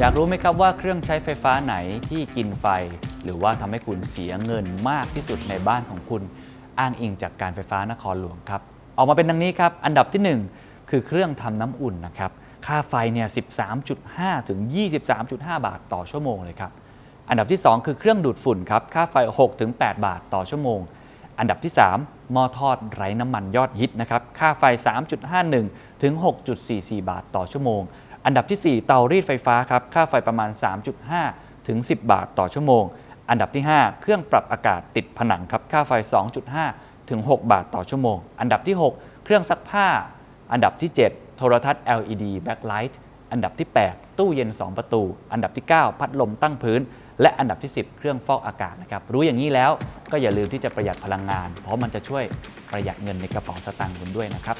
อยากรู้ไหมครับว่าเครื่องใช้ไฟฟ้าไหนที่กินไฟ หรือว่าทำให้คุณเสียเงินมากที่สุดในบ้านของคุณ อ้างอิงจากการไฟฟ้านครหลวงครับ ออกมาเป็นดังนี้ครับ อันดับทีหนึ่1 คือเครื่องทำน้ำอุ่นนะครับ ค่าไฟเนี่ย 13.5 ถึง 23.5 บาทต่อชั่วโมงเลยครับ อันดับที่ 2 คือเครื่องดูดฝุ่นครับ ค่าไฟ 6 ถึง 8 บาทต่อชั่วโมง อันดับที่ 3 หม้อทอดไร้น้ำมันยอดฮิตนะครับ ค่าไฟ 3.51 ถึง 6.44 บาทต่อชั่วโมง อันดับที่ 4 เตารีดไฟฟ้าครับค่าไฟประมาณ 3.5 ถึง 10 บาทต่อชั่วโมง อันดับที่ 5 เครื่องปรับอากาศติดผนังครับค่าไฟ 2.5 ถึง 6 บาทต่อชั่วโมง อันดับที่ 6 เครื่องซักผ้า อันดับที่ 7 โทรทัศน์ LED backlight อันดับที่ 8 ตู้เย็น 2 ประตู อันดับที่ 9 พัดลมตั้งพื้น และอันดับที่ 10 เครื่องฟอกอากาศนะครับรู้อย่างนี้แล้วก็อย่าลืมที่จะประหยัดพลังงาน เพราะมันจะช่วยประหยัดเงินในกระเป๋าสตางค์คุณด้วยนะครับ